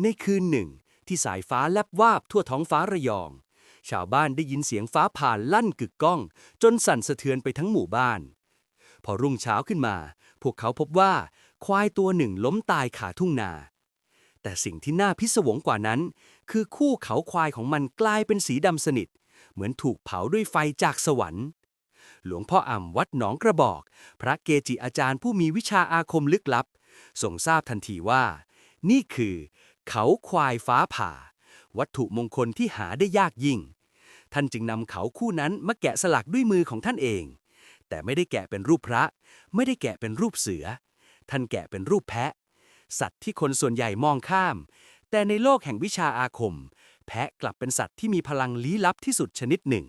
ในคืนหนึ่ง ที่สายฟ้าแลบวาบทั่วท้องฟ้าระยอง ชาวบ้านได้ยินเสียงฟ้าผ่าลั่นกึกก้อง จนสั่นสะเทือนไปทั้งหมู่บ้าน พอรุ่งเช้าขึ้นมา พวกเขาพบว่าควายตัวหนึ่งล้มตายขาทุ่งนา แต่สิ่งที่น่าพิศวงกว่านั้น คือคู่เขาควายของมันกลายเป็นสีดำสนิท เหมือนถูกเผาด้วยไฟจากสวรรค์หลวงพ่ออ่ำวัดหนองกระบอก พระเกจิอาจารย์ผู้มีวิชาอาคมลึกลับ ทรงทราบทันทีว่า นี่คือ เขาควายฟ้าผ่า วัตถุมงคลที่หาได้ยากยิ่ง ท่านจึงนำเขาคู่นั้นมาแกะสลักด้วยมือของท่านเอง แต่ไม่ได้แกะเป็นรูปพระ ไม่ได้แกะเป็นรูปเสือ ท่านแกะเป็นรูปแพะ สัตว์ที่คนส่วนใหญ่มองข้าม แต่ในโลกแห่งวิชาอาคม แพะกลับเป็นสัตว์ที่มีพลังลี้ลับที่สุดชนิดหนึ่ง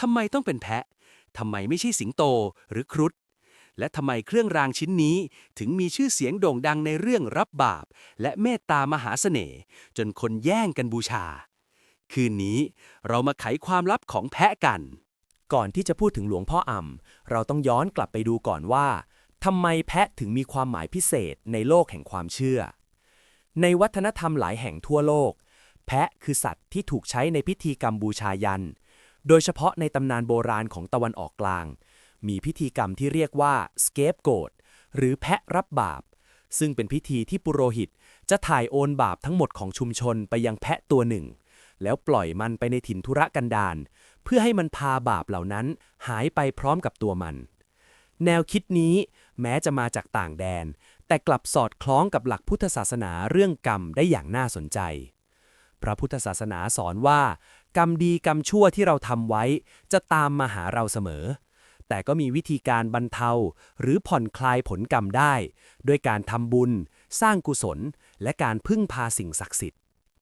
ทำไมต้องเป็นแพะทำไมไม่ใช่สิงโตหรือครุฑ และทำไมเครื่องรางชิ้นนี้ถึงมีชื่อเสียงโด่งดังในเรื่องรับบาป และเมตตามหาเสน่ห์ จนคนแย่งกันบูชา คืนนี้เรามาไขความลับของแพะกัน ก่อนที่จะพูดถึงหลวงพ่ออ่ำเราต้องย้อนกลับไปดูก่อนว่าทำไมแพะถึงมีความหมายพิเศษในโลกแห่งความเชื่อ ในวัฒนธรรมหลายแห่งทั่วโลก แพะคือสัตว์ที่ถูกใช้ในพิธีกรรมบูชายัน โดยเฉพาะในตำนานโบราณของตะวันออกกลาง มีพิธีกรรมที่เรียกว่า scapegoat หรือแพะรับบาป ซึ่งเป็นพิธีที่ปุโรหิตจะถ่ายโอนบาปทั้งหมดของชุมชนไปยังแพะตัวหนึ่ง แล้วปล่อยมันไปในถิ่นธุรกันดารเพื่อให้มันพาบาปเหล่านั้นหายไปพร้อมกับตัวมัน แนวคิดนี้แม้จะมาจากต่างแดน แต่กลับสอดคล้องกับหลักพุทธศาสนาเรื่องกรรมได้อย่างน่าสนใจ พระพุทธศาสนาสอนว่า กรรมดีกรรมชั่วที่เราทำไว้ จะตามมาหาเราเสมอ แต่ก็มีวิธีการบรรเทา หรือผ่อนคลายผลกรรมได้ด้วยการทำบุญ สร้างกุศล และการพึ่งพาสิ่งศักดิ์สิทธิ์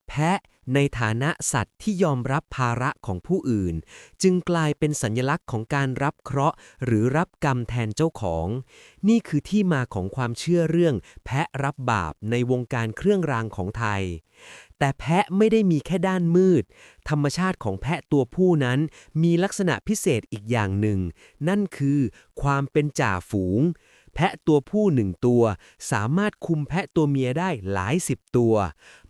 แพะในฐานะสัตว์ที่ยอมรับภาระของผู้อื่น จึงกลายเป็นสัญลักษณ์ของการรับเคราะห์หรือรับกรรมแทนเจ้าของ นี่คือที่มาของความเชื่อเรื่อง แพะรับบาปในวงการเครื่องรางของไทย แต่แพะไม่ได้มีแค่ด้านมืด ธรรมชาติของแพะตัวผู้นั้นมีลักษณะพิเศษอีกอย่างหนึ่ง นั่นคือความเป็นจ่าฝูง แพะตัวผู้หนึ่งตัว สามารถคุมแพะตัวเมียได้หลายสิบตัว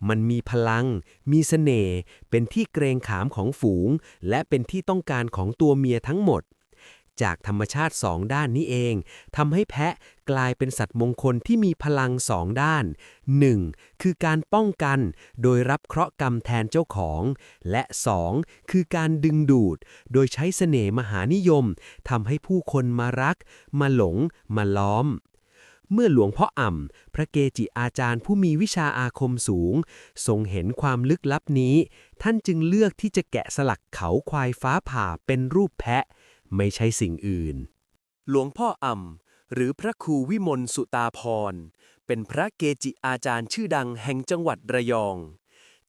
มันมีพลัง มีเสน่ห์ เป็นที่เกรงขามของฝูง และเป็นที่ต้องการของตัวเมียทั้งหมดจากธรรมชาติสองด้านนี้เองทำให้แพะ กลายเป็นสัตว์มงคลที่มีพลังสองด้าน 1. คือการป้องกัน โดยรับเคราะห์กรรมแทนเจ้าของ และ 2. คือการดึงดูด โดยใช้เสน่ห์มหานิยมทำให้ผู้คนมารัก มาหลง มาล้อมเมื่อหลวงพ่ออ่ำ พระเกจิอาจารย์ผู้มีวิชาอาคมสูง ทรงเห็นความลึกลับนี้ ท่านจึงเลือกที่จะแกะสลักเขาควายฟ้าผ่าเป็นรูปแพะ ไม่ใช่สิ่งอื่น หลวงพ่ออ่ำ หรือพระครูวิมลสุตาพร เป็นพระเกจิอาจารย์ชื่อดังแห่งจังหวัดระยอง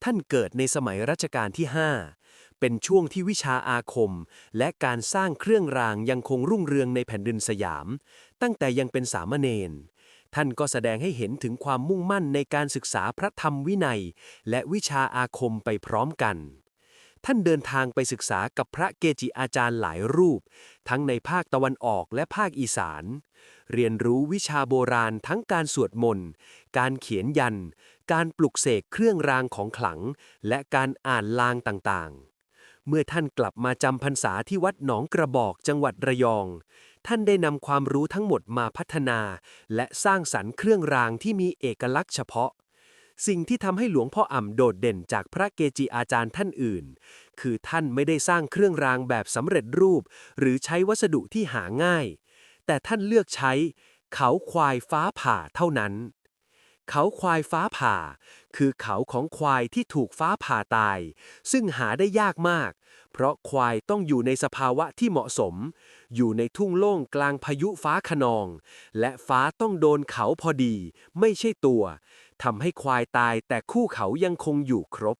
ท่านเกิดในสมัยรัชกาลที่ 5 เป็นช่วงที่วิชาอาคม และการสร้างเครื่องรางยังคงรุ่งเรืองในแผ่นดินสยาม ตั้งแต่ยังเป็นสามเณรท่านก็แสดงให้เห็นถึงความมุ่งมั่นในการศึกษาพระธรรมวินัย และวิชาอาคมไปพร้อมกัน ท่านเดินทางไปศึกษากับพระเกจิอาจารย์หลายรูป ทั้งในภาคตะวันออกและภาคอีสาน เรียนรู้วิชาโบราณทั้งการสวดมนต์ การเขียนยัน การปลุกเสกเครื่องรางของขลัง และการอ่านลางต่างๆ เมื่อท่านกลับมาจำพรรษาที่วัดหนองกระบอกจังหวัดระยอง ท่านได้นำความรู้ทั้งหมดมาพัฒนา และสร้างสรรค์เครื่องรางที่มีเอกลักษณ์เฉพาะ สิ่งที่ทำให้หลวงพ่ออ่ำโดดเด่นจากพระเกจิอาจารย์ท่านอื่น คือท่านไม่ได้สร้างเครื่องรางแบบสำเร็จรูป หรือใช้วัสดุที่หาง่าย แต่ท่านเลือกใช้ เขาควายฟ้าผ่าเท่านั้น เขาควายฟ้าผ่า คือเขาของควายที่ถูกฟ้าผ่าตาย ซึ่งหาได้ยากมาก เพราะควายต้องอยู่ในสภาวะที่เหมาะสม อยู่ในทุ่งโล่งกลางพายุฟ้าขนอง และฟ้าต้องโดนเขาพอดี ไม่ใช่ตัว ทำให้ควายตายแต่คู่เขายังคงอยู่ครบ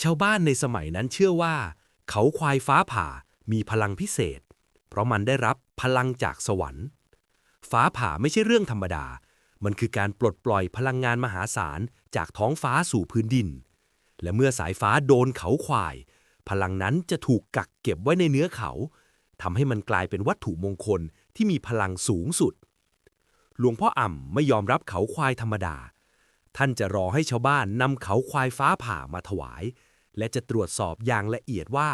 ชาวบ้านในสมัยนั้นเชื่อว่า เขาควายฟ้าผ่ามีพลังพิเศษ เพราะมันได้รับพลังจากสวรรค์ ฟ้าผ่าไม่ใช่เรื่องธรรมดา มันคือการปลดปล่อยพลังงานมหาศาลจากท้องฟ้าสู่พื้นดิน และเมื่อสายฟ้าโดนเขาควาย พลังนั้นจะถูกกักเก็บไว้ในเนื้อเขาทำให้มันกลายเป็นวัตถุมงคลที่มีพลังสูงสุด หลวงพ่ออ่ำไม่ยอมรับเขาควายธรรมดา ท่านจะรอให้ชาวบ้านนำเขาควายฟ้าผ่ามาถวาย และจะตรวจสอบอย่างละเอียดว่า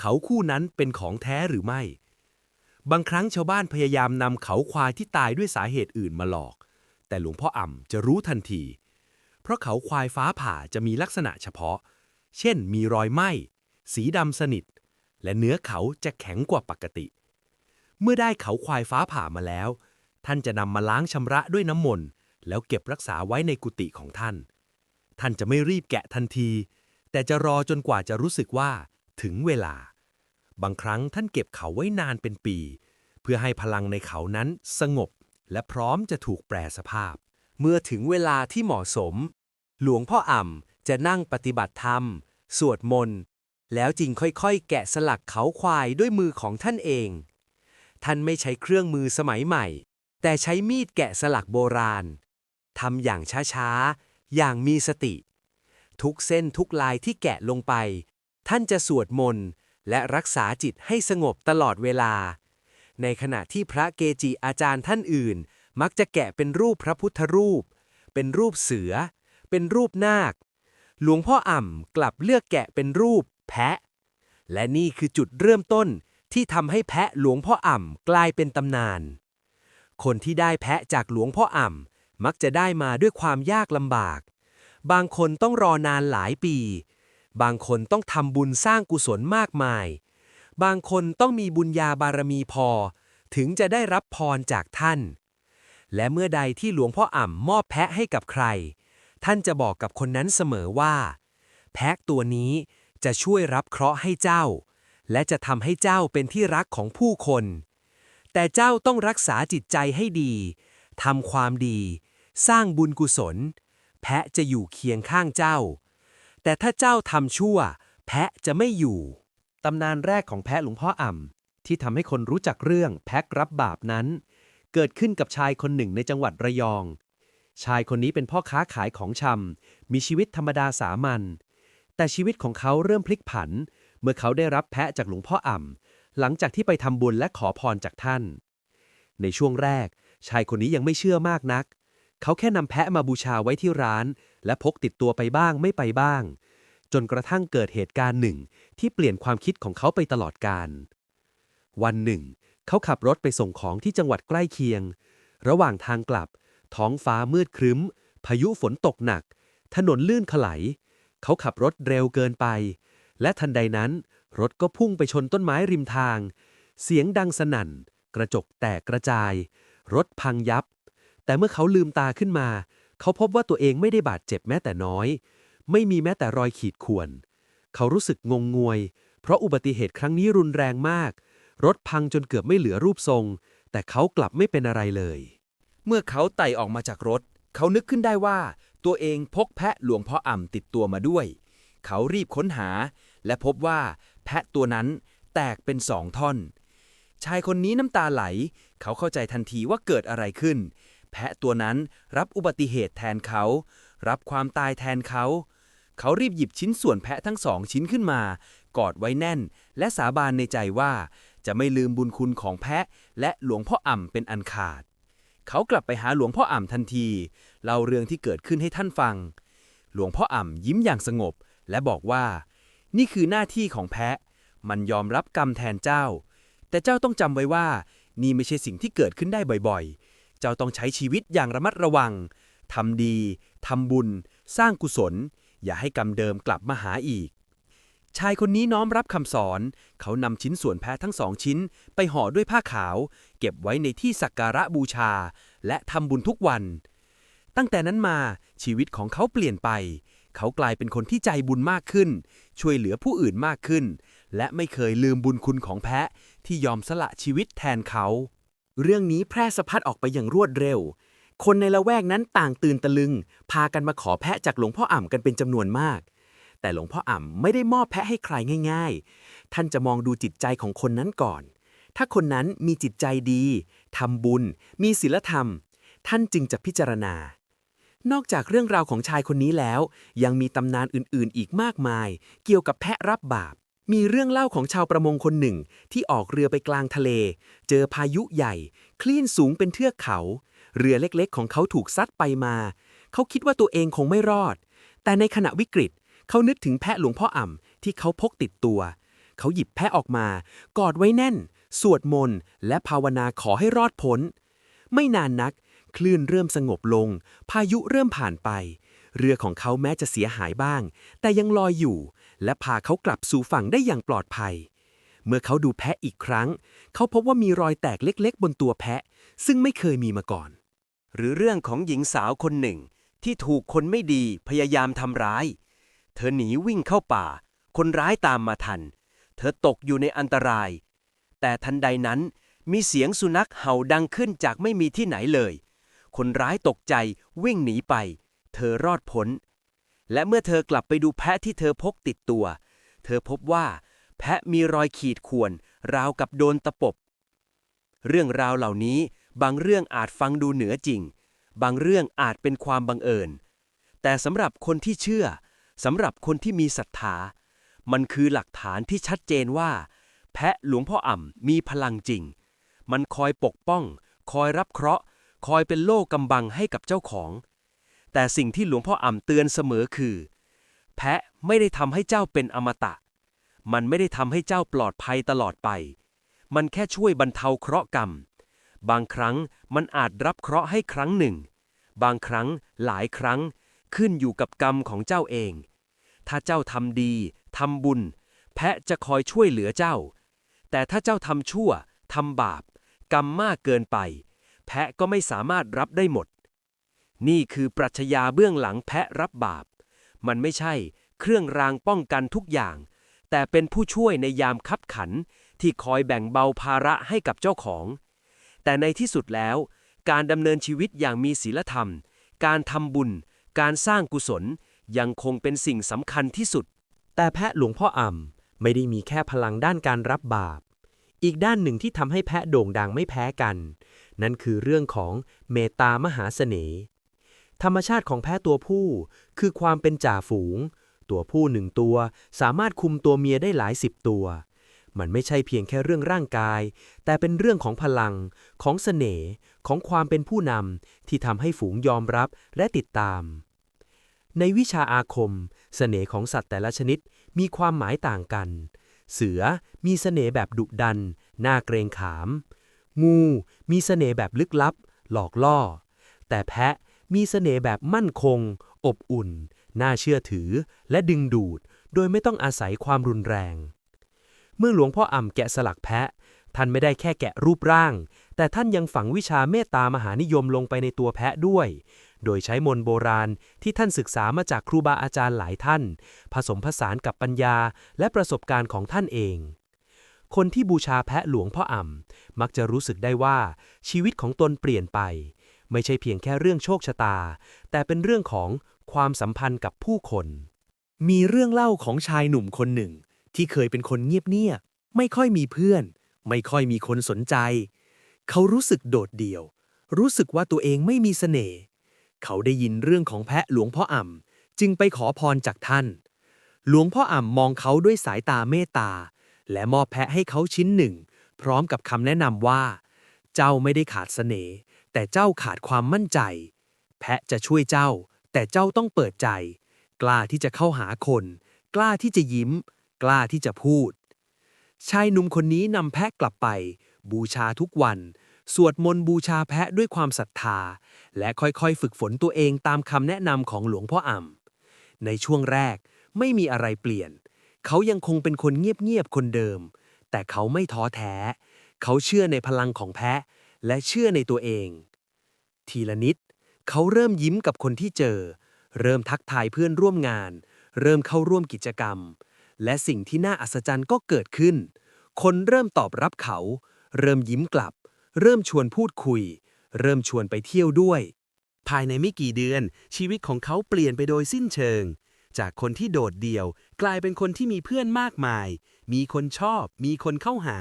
เขาคู่นั้นเป็นของแท้หรือไม่ บางครั้งชาวบ้านพยายามนำเขาควายที่ตายด้วยสาเหตุอื่นมาหลอก แต่หลวงพ่ออ่ำจะรู้ทันที เพราะเขาควายฟ้าผ่าจะมีลักษณะเฉพาะ เช่น มีรอยไหม้สีดำสนิท และเนื้อเขาจะแข็งกว่าปกติ เมื่อได้เขาควายฟ้าผ่ามาแล้ว ท่านจะนำมาล้างชำระด้วยน้ำมนต์ แล้วเก็บรักษาไว้ในกุฏิของท่าน ท่านจะไม่รีบแกะทันที แต่จะรอจนกว่าจะรู้สึกว่า ถึงเวลา บางครั้งท่านเก็บเขาไว้นานเป็นปี เพื่อให้พลังในเขานั้นสงบ และพร้อมจะถูกแปรสภาพ เมื่อถึงเวลาที่เหมาะสม หลวงพ่ออ่ำจะนั่งปฏิบัติธรรม สวดมนต์แล้วจึงค่อยๆ แกะสลักเขาควายด้วยมือของท่านเอง ท่านไม่ใช้เครื่องมือสมัยใหม่ แต่ใช้มีดแกะสลักโบราณ ทำอย่างช้าๆ อย่างมีสติ ทุกเส้นทุกลายที่แกะลงไป ท่านจะสวดมนต์และรักษาจิตให้สงบตลอดเวลา ในขณะที่พระเกจิอาจารย์ท่านอื่น มักจะแกะเป็นรูปพระพุทธรูป เป็นรูปเสือ เป็นรูปนาค หลวงพ่ออ่ำกลับเลือกแกะเป็นรูปแพะ และนี่คือจุดเริ่มต้นที่ทำให้แพะหลวงพ่ออ่ำกลายเป็นตำนาน คนที่ได้แพะจากหลวงพ่ออ่ำ มักจะได้มาด้วยความยากลำบาก บางคนต้องรอนานหลายปี บางคนต้องทำบุญสร้างกุศลมากมาย บางคนต้องมีบุญญาบารมีพอ ถึงจะได้รับพรจากท่าน และเมื่อใดที่หลวงพ่ออ่ำมอบแพะให้กับใคร ท่านจะบอกกับคนนั้นเสมอว่า แพะตัวนี้จะช่วยรับเคราะห์ให้เจ้า และจะทำให้เจ้าเป็นที่รักของผู้คน แต่เจ้าต้องรักษาจิตใจให้ดีทำความดี สร้างบุญกุศล แพะจะอยู่เคียงข้างเจ้า แต่ถ้าเจ้าทำชั่ว แพะจะไม่อยู่ ตำนานแรกของแพะหลวงพ่ออ่ำที่ทำให้คนรู้จักเรื่องแพ็กรับบาปนั้น เกิดขึ้นกับชายคนหนึ่งในจังหวัดระยอง ชายคนนี้เป็นพ่อค้าขายของชำมีชีวิตธรรมดาสามัญแต่ชีวิตของเขาเริ่มพลิกผัน เมื่อเขาได้รับแพะจากหลวงพ่ออ่ำหลังจากที่ไปทำบุญและขอพรจากท่าน ในช่วงแรก ชายคนนี้ยังไม่เชื่อมากนัก เขาแค่นำแพะมาบูชาไว้ที่ร้าน และพกติดตัวไปบ้างไม่ไปบ้าง จนกระทั่งเกิดเหตุการณ์หนึ่ง ที่เปลี่ยนความคิดของเขาไปตลอดกาลวันหนึ่ง เขาขับรถไปส่งของที่จังหวัดใกล้เคียง ระหว่างทางกลับ ท้องฟ้ามืดครึ้ม พายุฝนตกหนัก ถนนลื่นถลายเขาขับรถเร็วเกินไป และทันใดนั้น รถก็พุ่งไปชนต้นไม้ริมทาง เสียงดังสนั่น กระจกแตกกระจาย รถพังยับ แต่เมื่อเขาลืมตาขึ้นมา เขาพบว่าตัวเองไม่ได้บาดเจ็บแม้แต่น้อย ไม่มีแม้แต่รอยขีดข่วน เขารู้สึกงงงวย เพราะอุบัติเหตุครั้งนี้รุนแรงมาก รถพังจนเกือบไม่เหลือรูปทรง แต่เขากลับไม่เป็นอะไรเลย เมื่อเขาไต่ออกมาจากรถ เขานึกขึ้นได้ว่า ตัวเองพกแพะหลวงพ่ออ่ำติดตัวมาด้วย เขารีบค้นหา และพบว่าแพะตัวนั้นแตกเป็นสองท่อน ชายคนนี้น้ำตาไหล เขาเข้าใจทันทีว่าเกิดอะไรขึ้น แพะตัวนั้น รับอุบัติเหตุแทนเขา รับความตายแทนเขา เขารีบหยิบชิ้นส่วนแพะทั้งสองชิ้นขึ้นมา กอดไว้แน่น และสาบานในใจว่า จะไม่ลืมบุญคุณของแพะ และหลวงพ่ออ่ำเป็นอันขาด เขากลับไปหาหลวงพ่ออ่ำทันทีเล่าเรื่องที่เกิดขึ้นให้ท่านฟัง หลวงพ่ออ่ำยิ้มอย่างสงบ และบอกว่า นี่คือหน้าที่ของแพะ มันยอมรับกรรมแทนเจ้า แต่เจ้าต้องจำไว้ว่านี่ไม่ใช่สิ่งที่เกิดขึ้นได้บ่อยๆ เจ้าต้องใช้ชีวิตอย่างระมัดระวังทำดีทำบุญ สร้างกุศล อย่าให้กรรมเดิมกลับมาหาอีก ชายคนนี้น้อมรับคำสอน เขานำชิ้นส่วนแพะทั้งสองชิ้น ไปห่อด้วยผ้าขาว เก็บไว้ในที่สักการะบูชา และทำบุญทุกวัน ตั้งแต่นั้นมาชีวิตของเขาเปลี่ยนไป เขากลายเป็นคนที่ใจบุญมากขึ้น ช่วยเหลือผู้อื่นมากขึ้น และไม่เคยลืมบุญคุณของแพะที่ยอมสละชีวิตแทนเขา เรื่องนี้แพร่สะพัดออกไปอย่างรวดเร็ว คนในละแวกนั้นต่างตื่นตะลึง พากันมาขอแพะจากหลวงพ่ออ่ำกันเป็นจำนวนมาก แต่หลวงพ่ออ่ำไม่ได้มอบแพะให้ใครง่าย ๆ ท่านจะมองดูจิตใจของคนนั้นก่อน ถ้าคนนั้นมีจิตใจดีทำบุญ มีศีลธรรม ท่านจึงจะพิจารณา นอกจากเรื่องราวของชายคนนี้แล้ว ยังมีตำนานอื่นๆ อีกมากมาย เกี่ยวกับแพะรับบาป มีเรื่องเล่าของชาวประมงคนหนึ่งที่ออกเรือไปกลางทะเล เจอพายุใหญ่ คลื่นสูงเป็นเทือกเขา เรือเล็กๆ ของเขาถูกซัดไปมา เขาคิดว่าตัวเองคงไม่รอด แต่ในขณะวิกฤต เขานึกถึงแพะหลวงพ่ออ่ำที่เขาพกติดตัว เขาหยิบแพะออกมา กอดไว้แน่น สวดมนต์และภาวนาขอให้รอดพ้น ไม่นานนัก คลื่นเริ่มสงบลง พายุเริ่มผ่านไป เรือของเขาแม้จะเสียหายบ้าง แต่ยังลอยอยู่ และพาเขากลับสู่ฝั่งได้อย่างปลอดภัย เมื่อเขาดูแพะอีกครั้ง เขาพบว่ามีรอยแตกเล็กๆ บนตัวแพะ ซึ่งไม่เคยมีมาก่อน หรือเรื่องของหญิงสาวคนหนึ่ง ที่ถูกคนไม่ดีพยายามทำร้าย เธอหนีวิ่งเข้าป่า คนร้ายตามมาทัน เธอตกอยู่ในอันตราย แต่ทันใดนั้นมีเสียงสุนัขเห่าดังขึ้นจากไม่มีที่ไหนเลย คนร้ายตกใจวิ่งหนีไป เธอรอดพ้น และเมื่อเธอกลับไปดูแพะที่เธอพกติดตัว เธอพบว่า แพะมีรอยขีดข่วน ราวกับโดนตะปบ เรื่องราวเหล่านี้บางเรื่องอาจฟังดูเหนือจริง บางเรื่องอาจเป็นความบังเอิญ แต่สำหรับคนที่เชื่อสำหรับคนที่มีศรัทธา มันคือหลักฐานที่ชัดเจนว่า แพะหลวงพ่ออ่ำมีพลังจริง มันคอยปกป้อง คอยรับเคราะห์ คอยเป็นโล่กำบังให้กับเจ้าของ แต่สิ่งที่หลวงพ่ออ่ำเตือนเสมอคือ แพะไม่ได้ทำให้เจ้าเป็นอมตะ มันไม่ได้ทำให้เจ้าปลอดภัยตลอดไป มันแค่ช่วยบรรเทาเคราะห์กรรม บางครั้งมันอาจรับเคราะห์ให้ครั้งหนึ่ง บางครั้งหลายครั้งขึ้นอยู่กับกรรมของเจ้าเอง ถ้าเจ้าทำดีทำบุญ แพะจะคอยช่วยเหลือเจ้า แต่ถ้าเจ้าทำชั่วทำบาป กรรมมากเกินไป แพะก็ไม่สามารถรับได้หมด นี่คือปรัชญาเบื้องหลังแพะรับบาป มันไม่ใช่เครื่องรางป้องกันทุกอย่าง แต่เป็นผู้ช่วยในยามคับขันที่คอยแบ่งเบาภาระให้กับเจ้าของ แต่ในที่สุดแล้ว การดำเนินชีวิตอย่างมีศีลธรรม การทำบุญ การสร้างกุศลยังคงเป็นสิ่งสำคัญที่สุด แต่แพะหลวงพ่ออ่ำไม่ได้มีแค่พลังด้านการรับบาป อีกด้านหนึ่งที่ทำให้แพะโด่งดังไม่แพ้กัน นั่นคือเรื่องของเมตตามหาเสน่ห์ ธรรมชาติของแพะตัวผู้ คือความเป็นจ่าฝูง ตัวผู้หนึ่งตัวสามารถคุมตัวเมียได้หลายสิบตัว มันไม่ใช่เพียงแค่เรื่องร่างกาย แต่เป็นเรื่องของพลัง ของเสน่ห์ ของความเป็นผู้นำที่ทำให้ฝูงยอมรับและติดตาม ในวิชาอาคม เสน่ห์ของสัตว์แต่ละชนิดมีความหมายต่างกัน เสือมีเสน่ห์แบบดุดัน น่าเกรงขาม งูมีเสน่ห์แบบลึกลับ หลอกล่อ แต่แพะ มีเสน่ห์แบบมั่นคง อบอุ่น น่าเชื่อถือ และดึงดูด โดยไม่ต้องอาศัยความรุนแรง เมื่อหลวงพ่ออ่ำแกะสลักแพะ ท่านไม่ได้แค่แกะรูปร่าง แต่ท่านยังฝังวิชาเมตตามหานิยมลงไปในตัวแพะด้วย โดยใช้มนต์โบราณที่ท่านศึกษามาจากครูบาอาจารย์หลายท่าน ผสมผสานกับปัญญาและประสบการณ์ของท่านเองคนที่บูชาแพะหลวงพ่ออ่ำมักจะรู้สึกได้ว่าชีวิตของตนเปลี่ยนไป ไม่ใช่เพียงแค่เรื่องโชคชะตา แต่เป็นเรื่องของความสัมพันธ์กับผู้คน มีเรื่องเล่าของชายหนุ่มคนหนึ่ง ที่เคยเป็นคนเงียบๆไม่ค่อยมีเพื่อน ไม่ค่อยมีคนสนใจ เขารู้สึกโดดเดี่ยว รู้สึกว่าตัวเองไม่มีเสน่ห์เขาได้ยินเรื่องของแพะหลวงพ่ออ่ำจึงไปขอพรจากท่าน หลวงพ่ออ่ำมองเขาด้วยสายตาเมตตา และมอบแพะให้เขาชิ้นหนึ่ง พร้อมกับคำแนะนำว่า เจ้าไม่ได้ขาดเสน่ห์ แต่เจ้าขาดความมั่นใจ แพะจะช่วยเจ้า แต่เจ้าต้องเปิดใจ กล้าที่จะเข้าหาคน กล้าที่จะยิ้ม กล้าที่จะพูด ชายหนุ่มคนนี้นำแพะกลับไป บูชาทุกวัน สวดมนต์บูชาแพะด้วยความศรัทธา และค่อยๆ ฝึกฝนตัวเองตามคำแนะนำของหลวงพ่ออ่ำในช่วงแรกไม่มีอะไรเปลี่ยน เขายังคงเป็นคนเงียบๆคนเดิม แต่เขาไม่ท้อแท้ เขาเชื่อในพลังของแพะ และเชื่อในตัวเอง ทีละนิด เขาเริ่มยิ้มกับคนที่เจอ เริ่มทักทายเพื่อนร่วมงาน เริ่มเข้าร่วมกิจกรรม และสิ่งที่น่าอัศจรรย์ก็เกิดขึ้น คนเริ่มตอบรับเขา เริ่มยิ้มกลับ เริ่มชวนพูดคุย เริ่มชวนไปเที่ยวด้วย ภายในไม่กี่เดือน ชีวิตของเขาเปลี่ยนไปโดยสิ้นเชิงจากคนที่โดดเดี่ยว กลายเป็นคนที่มีเพื่อนมากมาย มีคนชอบ มีคนเข้าหา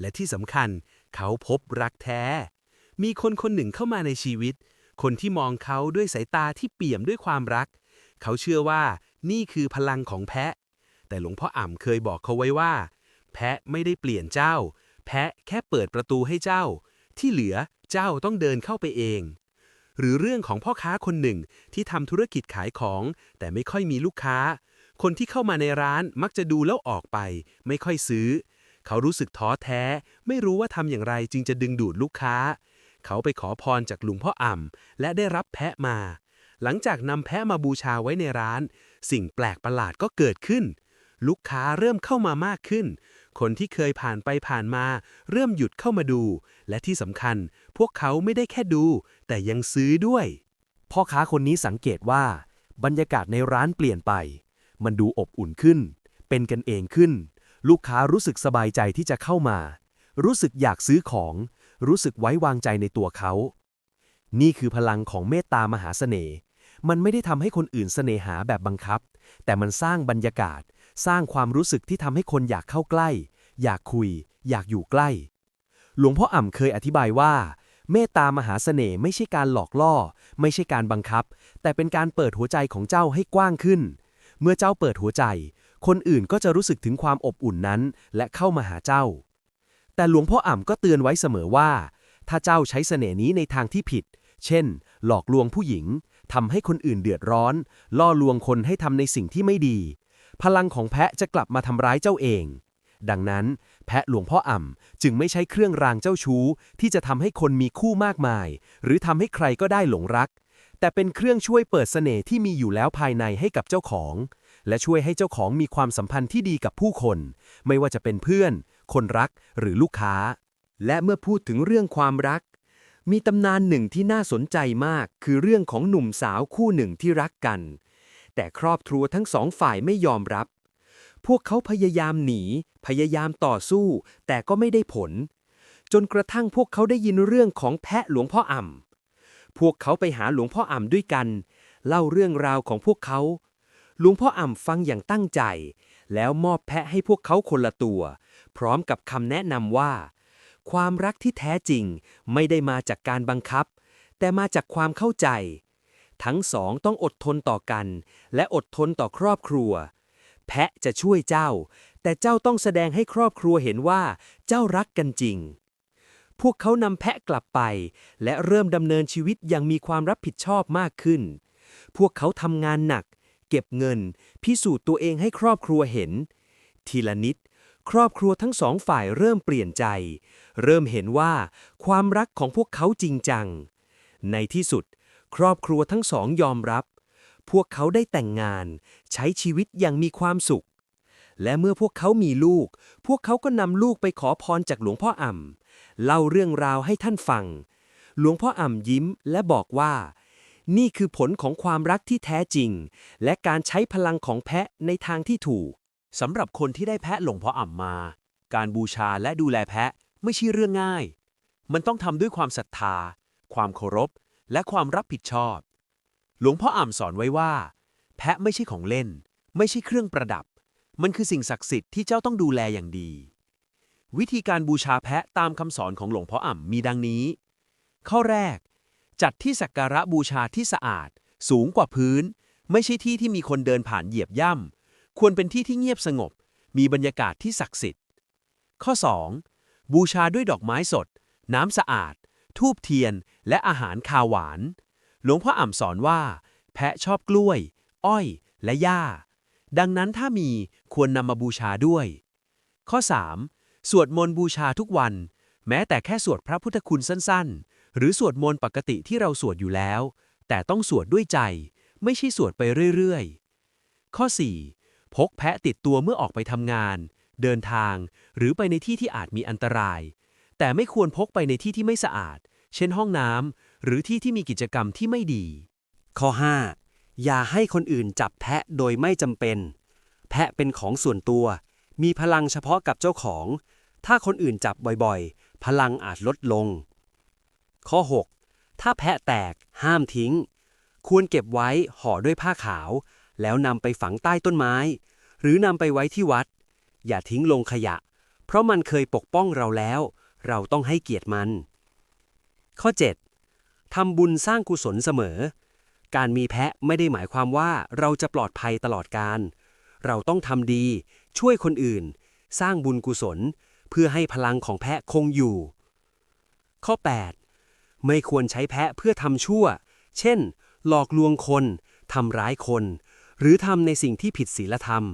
และที่สำคัญ เขาพบรักแท้ มีคนคนหนึ่งเข้ามาในชีวิต คนที่มองเขาด้วยสายตาที่เปี่ยมด้วยความรัก เขาเชื่อว่านี่คือพลังของแพะ แต่หลวงพ่ออ่ำเคยบอกเขาไว้ว่า แพะไม่ได้เปลี่ยนเจ้า แพะแค่เปิดประตูให้เจ้า ที่เหลือเจ้าต้องเดินเข้าไปเอง หรือเรื่องของพ่อค้าคนหนึ่งที่ทำธุรกิจขายของ แต่ไม่ค่อยมีลูกค้า คนที่เข้ามาในร้านมักจะดูแล้วออกไป ไม่ค่อยซื้อ เขารู้สึกท้อแท้ ไม่รู้ว่าทำอย่างไรจึงจะดึงดูดลูกค้า เขาไปขอพรจากหลวงพ่ออ่ำและได้รับแพะมา หลังจากนำแพะมาบูชาไว้ในร้าน สิ่งแปลกประหลาดก็เกิดขึ้น ลูกค้าเริ่มเข้ามามากขึ้น คนที่เคยผ่านไปผ่านมา เริ่มหยุดเข้ามาดู และที่สำคัญ พวกเขาไม่ได้แค่ดู แต่ยังซื้อด้วย พ่อค้าคนนี้สังเกตว่า บรรยากาศในร้านเปลี่ยนไป มันดูอบอุ่นขึ้น เป็นกันเองขึ้น ลูกค้ารู้สึกสบายใจที่จะเข้ามา รู้สึกอยากซื้อของ รู้สึกไว้วางใจในตัวเขา นี่คือพลังของเมตตามหาเสน่ห์ มันไม่ได้ทำให้คนอื่นเสน่หาแบบบังคับ แต่มันสร้างบรรยากาศ สร้างความรู้สึกที่ทำให้คนอยากเข้าใกล้ อยากคุย อยากอยู่ใกล้ หลวงพ่ออ่ำเคยอธิบายว่า เมตตามหาเสน่ห์ไม่ใช่การหลอกล่อ ไม่ใช่การบังคับ แต่เป็นการเปิดหัวใจของเจ้าให้กว้างขึ้น เมื่อเจ้าเปิดหัวใจ คนอื่นก็จะรู้สึกถึงความอบอุ่นนั้น และเข้ามาหาเจ้า แต่หลวงพ่ออ่ำก็เตือนไว้เสมอว่า ถ้าเจ้าใช้เสน่ห์นี้ในทางที่ผิด เช่น หลอกลวงผู้หญิงทำให้คนอื่นเดือดร้อน ล่อลวงคนให้ทำในสิ่งที่ไม่ดี พลังของแพะจะกลับมาทำร้ายเจ้าเอง ดังนั้น แพะหลวงพ่ออ่ำจึงไม่ใช่เครื่องรางเจ้าชู้ ที่จะทำให้คนมีคู่มากมาย หรือทำให้ใครก็ได้หลงรัก แต่เป็นเครื่องช่วยเปิดเสน่ห์ที่มีอยู่แล้วภายในให้กับเจ้าของ และช่วยให้เจ้าของมีความสัมพันธ์ที่ดีกับผู้คน ไม่ว่าจะเป็นเพื่อน คนรักหรือลูกค้า และเมื่อพูดถึงเรื่องความรัก มีตำนานหนึ่งที่น่าสนใจมาก คือเรื่องของหนุ่มสาวคู่หนึ่งที่รักกัน แต่ครอบครัวทั้งสองฝ่ายไม่ยอมรับ พวกเขาพยายามหนี พยายามต่อสู้ แต่ก็ไม่ได้ผล จนกระทั่งพวกเขาได้ยินเรื่องของแพะหลวงพ่ออ่ำพวกเขาไปหาหลวงพ่ออ่ำด้วยกัน เล่าเรื่องราวของพวกเขา หลวงพ่ออ่ำฟังอย่างตั้งใจ แล้วมอบแพะให้พวกเขาคนละตัว พร้อมกับคำแนะนำว่า ความรักที่แท้จริงไม่ได้มาจากการบังคับ แต่มาจากความเข้าใจ ทั้งสองต้องอดทนต่อกัน และอดทนต่อครอบครัว แพะจะช่วยเจ้า แต่เจ้าต้องแสดงให้ครอบครัวเห็นว่าเจ้ารักกันจริงพวกเขานำแพะกลับไป และเริ่มดำเนินชีวิตอย่างมีความรับผิดชอบมากขึ้น พวกเขาทำงานหนัก เก็บเงิน พิสูจน์ตัวเองให้ครอบครัวเห็น ทีละนิด ครอบครัวทั้งสองฝ่ายเริ่มเปลี่ยนใจ เริ่มเห็นว่าความรักของพวกเขาจริงจัง ในที่สุด ครอบครัวทั้งสองยอมรับ พวกเขาได้แต่งงาน ใช้ชีวิตอย่างมีความสุข และเมื่อพวกเขามีลูก พวกเขาก็นำลูกไปขอพรจากหลวงพ่ออ่ำเล่าเรื่องราวให้ท่านฟัง หลวงพ่ออ่ำยิ้มและบอกว่า นี่คือผลของความรักที่แท้จริง และการใช้พลังของแพะในทางที่ถูกสำหรับคนที่ได้แพะหลวงพ่ออ่ำมา การบูชาและดูแลแพะไม่ใช่เรื่องง่าย มันต้องทำด้วยความศรัทธา ความเคารพ และความรับผิดชอบ หลวงพ่ออ่ำสอนไว้ว่า แพะไม่ใช่ของเล่น ไม่ใช่เครื่องประดับ มันคือสิ่งศักดิ์สิทธิ์ที่เจ้าต้องดูแลอย่างดี วิธีการบูชาแพะตามคำสอนของหลวงพ่ออ่ำมีดังนี้ ข้อแรก จัดที่สักการะบูชาที่สะอาด สูงกว่าพื้น ไม่ใช่ที่ที่มีคนเดินผ่านเหยียบย่ำ ควรเป็นที่ที่เงียบสงบ มีบรรยากาศที่ศักดิ์สิทธิ์ ข้อ 2. บูชาด้วยดอกไม้สด น้ำสะอาด ทูบเทียน และอาหารคาวหวาน หลวงพ่ออ่ำสอนว่า แพะชอบกล้วย อ้อย และหญ้า ดังนั้นถ้ามีควรนำมาบูชาด้วย ข้อ 3. สวดมนต์บูชาทุกวัน แม้แต่แค่สวดพระพุทธคุณสั้นๆ หรือสวดมนต์ปกติที่เราสวดอยู่แล้ว แต่ต้องสวดด้วยใจ ไม่ใช่สวดไปเรื่อยๆ ข้อ 4. พกแพะติดตัวเมื่อออกไปทำงาน เดินทาง หรือไปในที่ที่อาจมีอันตราย แต่ไม่ควรพกไปในที่ที่ไม่สะอาด เช่นห้องน้ำหรือที่ที่มีกิจกรรมที่ไม่ดี ข้อ 5. อย่าให้คนอื่นจับแพะโดยไม่จำเป็น แพะเป็นของส่วนตัว มีพลังเฉพาะกับเจ้าของ ถ้าคนอื่นจับบ่อยๆ พลังอาจลดลง ข้อ 6. ถ้าแพะแตกห้ามทิ้ง ควรเก็บไว้ห่อด้วยผ้าขาว แล้วนำไปฝังใต้ต้นไม้ หรือนำไปไว้ที่วัด อย่าทิ้งลงขยะ เพราะมันเคยปกป้องเราแล้ว เราต้องให้เกียรติมัน ข้อ 7. ทำบุญสร้างกุศลเสมอ การมีแพะไม่ได้หมายความว่าเราจะปลอดภัยตลอดการ เราต้องทำดี ช่วยคนอื่น สร้างบุญกุศล เพื่อให้พลังของแพะคงอยู่ ข้อ 8 ไม่ควรใช้แพะเพื่อทำชั่ว เช่น หลอกลวงคนทำร้ายคน หรือทำในสิ่งที่ผิดศีลธรรม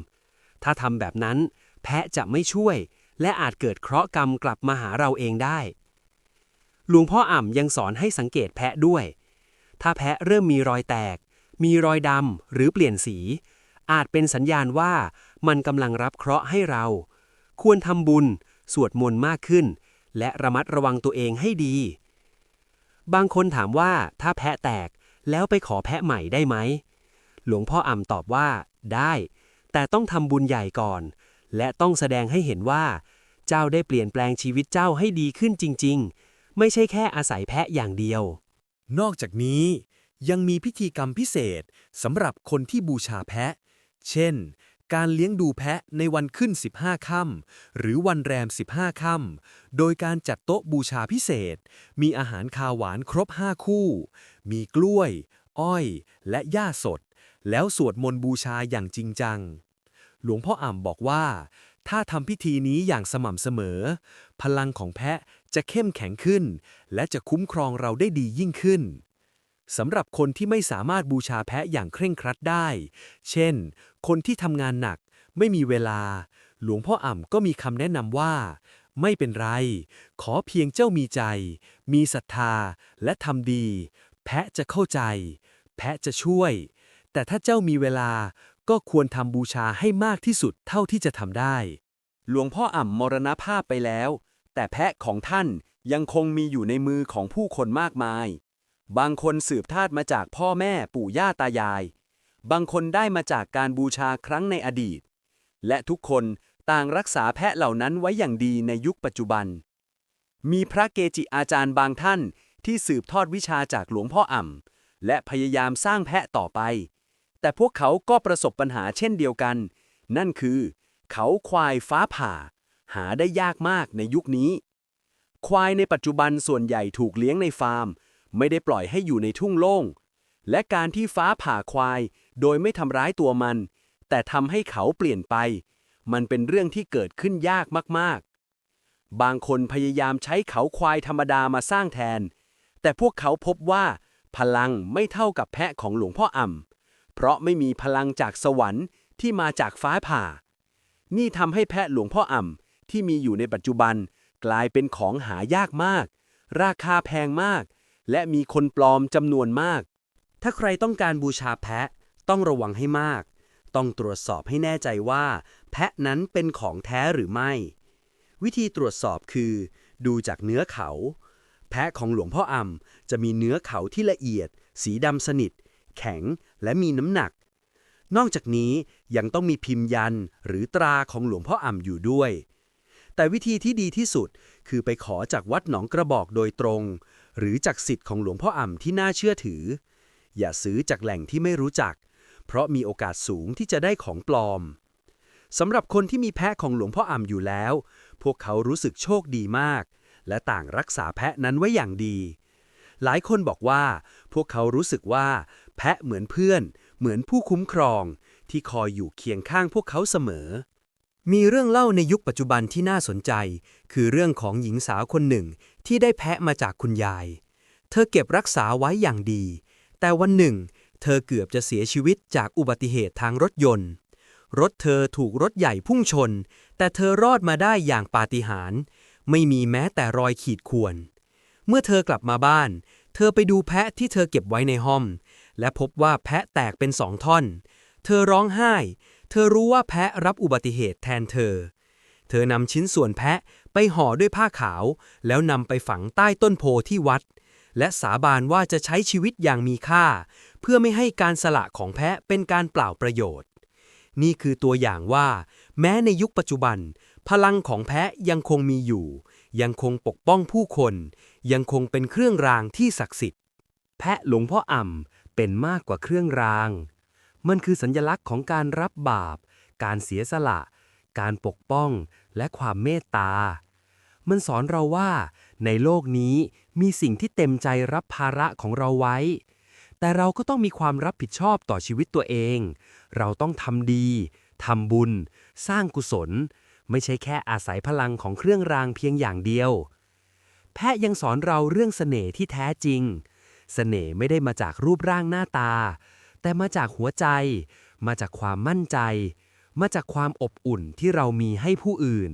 ถ้าทำแบบนั้น แพะจะไม่ช่วย และอาจเกิดเคราะห์กรรมกลับมาหาเราเองได้ หลวงพ่ออ่ำยังสอนให้สังเกตแพะด้วย ถ้าแพะเริ่มมีรอยแตก มีรอยดำหรือเปลี่ยนสี อาจเป็นสัญญาณว่ามันกำลังรับเคราะห์ให้เรา ควรทำบุญ สวดมนต์มากขึ้น และระมัดระวังตัวเองให้ดี บางคนถามว่าถ้าแพะแตกแล้วไปขอแพะใหม่ได้ไหม หลวงพ่ออ่ำตอบว่าได้ แต่ต้องทำบุญใหญ่ก่อน และต้องแสดงให้เห็นว่า เจ้าได้เปลี่ยนแปลงชีวิตเจ้าให้ดีขึ้นจริง ๆ ไม่ใช่แค่อาศัยแพะอย่างเดียว นอกจากนี้ยังมีพิธีกรรมพิเศษสำหรับคนที่บูชาแพะ เช่น การเลี้ยงดูแพะในวันขึ้น 15 ค่ำหรือวันแรม 15 ค่ำโดยการจัดโต๊ะบูชาพิเศษ มีอาหารคาวหวานครบ 5 คู่ มีกล้วย อ้อย และหญ้าสด แล้วสวดมนต์บูชาอย่างจริงจัง หลวงพ่ออ่ำบอกว่า ถ้าทำพิธีนี้อย่างสม่ำเสมอ พลังของแพะจะเข้มแข็งขึ้น และจะคุ้มครองเราได้ดียิ่งขึ้น สำหรับคนที่ไม่สามารถบูชาแพะอย่างเคร่งครัดได้ เช่น คนที่ทำงานหนัก ไม่มีเวลา หลวงพ่ออ่ำก็มีคำแนะนำว่า ไม่เป็นไร ขอเพียงเจ้ามีใจ มีศรัทธา และทำดี แพะจะเข้าใจ แพะจะช่วย แต่ถ้าเจ้ามีเวลาก็ควรทำบูชาให้มากที่สุดเท่าที่จะทำได้ หลวงพ่ออ่ำมรณภาพไปแล้ว แต่แพะของท่านยังคงมีอยู่ในมือของผู้คนมากมาย บางคนสืบทอดมาจากพ่อแม่ปู่ย่าตายาย บางคนได้มาจากการบูชาครั้งในอดีต และทุกคนต่างรักษาแพะเหล่านั้นไว้อย่างดีในยุคปัจจุบัน มีพระเกจิอาจารย์บางท่านที่สืบทอดวิชาจากหลวงพ่ออ่ำและพยายามสร้างแพะต่อไป แต่พวกเขาก็ประสบปัญหาเช่นเดียวกัน นั่นคือ เขาควายฟ้าผ่า หาได้ยากมากในยุคนี้ ควายในปัจจุบันส่วนใหญ่ถูกเลี้ยงในฟาร์ม ไม่ได้ปล่อยให้อยู่ในทุ่งโล่ง และการที่ฟ้าผ่าควาย โดยไม่ทำร้ายตัวมัน แต่ทำให้เขาเปลี่ยนไป มันเป็นเรื่องที่เกิดขึ้นยากมากๆ บางคนพยายามใช้เขาควายธรรมดามาสร้างแทน แต่พวกเขาพบว่า พลังไม่เท่ากับแพะของหลวงพ่ออ่ำเพราะไม่มีพลังจากสวรรค์ที่มาจากฟ้าผ่า นี่ทำให้แพะหลวงพ่ออ่ำที่มีอยู่ในปัจจุบันกลายเป็นของหายากมาก ราคาแพงมาก และมีคนปลอมจำนวนมาก ถ้าใครต้องการบูชาแพะต้องระวังให้มาก ต้องตรวจสอบให้แน่ใจว่า แพะนั้นเป็นของแท้หรือไม่ วิธีตรวจสอบคือ ดูจากเนื้อเขา แพะของหลวงพ่ออ่ำจะมีเนื้อเขาที่ละเอียด สีดำสนิท แข็งและมีน้ำหนัก นอกจากนี้ยังต้องมีพิมพ์ยันหรือตราของหลวงพ่ออ่ำอยู่ด้วยแต่วิธีที่ดีที่สุดคือไปขอจากวัดหนองกระบอกโดยตรง หรือจากสิทธิ์ของหลวงพ่ออ่ำที่น่าเชื่อถือ อย่าซื้อจากแหล่งที่ไม่รู้จัก เพราะมีโอกาสสูงที่จะได้ของปลอมสำหรับคนที่มีแพะของหลวงพ่ออ่ำอยู่แล้ว พวกเขารู้สึกโชคดีมาก และต่างรักษาแพะนั้นไว้อย่างดี หลายคนบอกว่า พวกเขารู้สึกว่า แพะเหมือนเพื่อน เหมือนผู้คุ้มครอง ที่คอยอยู่เคียงข้างพวกเขาเสมอมีเรื่องเล่าในยุคปัจจุบันที่น่าสนใจ คือเรื่องของหญิงสาวคนหนึ่ง ที่ได้แพะมาจากคุณยาย เธอเก็บรักษาไว้อย่างดี แต่วันหนึ่ง เธอเกือบจะเสียชีวิตจากอุบัติเหตุทางรถยนต์ รถเธอถูกรถใหญ่พุ่งชน แต่เธอรอดมาได้อย่างปาฏิหาริย์ ไม่มีแม้แต่รอยขีดข่วน เมื่อเธอกลับมาบ้าน เธอไปดูแพะที่เธอเก็บไว้ในห้อง และพบว่าแพะแตกเป็นสองท่อน เธอร้องไห้ เธอรู้ว่าแพะรับอุบัติเหตุแทนเธอ เธอนำชิ้นส่วนแพะไปห่อด้วยผ้าขาว แล้วนำไปฝังใต้ต้นโพที่วัด และสาบานว่าจะใช้ชีวิตอย่างมีค่า เพื่อไม่ให้การสละของแพะเป็นการเปล่าประโยชน์ นี่คือตัวอย่างว่า แม้ในยุคปัจจุบัน พลังของแพะยังคงมีอยู่ ยังคงปกป้องผู้คน ยังคงเป็นเครื่องรางที่ศักดิ์สิทธิ์ แพะหลวงพ่ออ่ำเป็นมากกว่าเครื่องราง มันคือสัญลักษณ์ของการรับบาป การเสียสละ การปกป้องและความเมตตา มันสอนเราว่าในโลกนี้มีสิ่งที่เต็มใจรับภาระของเราไว้ แต่เราก็ต้องมีความรับผิดชอบต่อชีวิตตัวเอง เราต้องทำดีทำบุญ สร้างกุศล ไม่ใช่แค่อาศัยพลังของเครื่องรางเพียงอย่างเดียว แพะยังสอนเราเรื่องเสน่ห์ที่แท้จริง เสน่ห์ไม่ได้มาจากรูปร่างหน้าตา แต่มาจากหัวใจ มาจากความมั่นใจ มาจากความอบอุ่นที่เรามีให้ผู้อื่น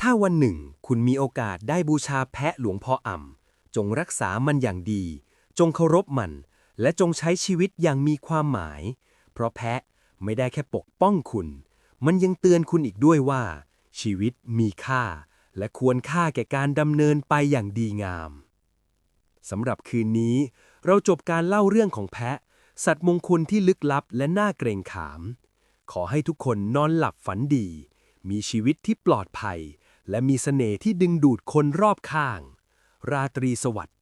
ถ้าวันหนึ่ง คุณมีโอกาสได้บูชาแพะหลวงพ่ออ่ำจงรักษามันอย่างดี จงเคารพมัน และจงใช้ชีวิตอย่างมีความหมาย เพราะแพะไม่ได้แค่ปกป้องคุณ มันยังเตือนคุณอีกด้วยว่า ชีวิตมีค่า และควรค่าแก่การดำเนินไปอย่างดีงามสำหรับคืนนี้ เราจบการเล่าเรื่องของแพะ สัตว์มงคลที่ลึกลับและน่าเกรงขาม ขอให้ทุกคนนอนหลับฝันดี มีชีวิตที่ปลอดภัย และมีเสน่ห์ที่ดึงดูดคนรอบข้าง ราตรีสวัสดิ์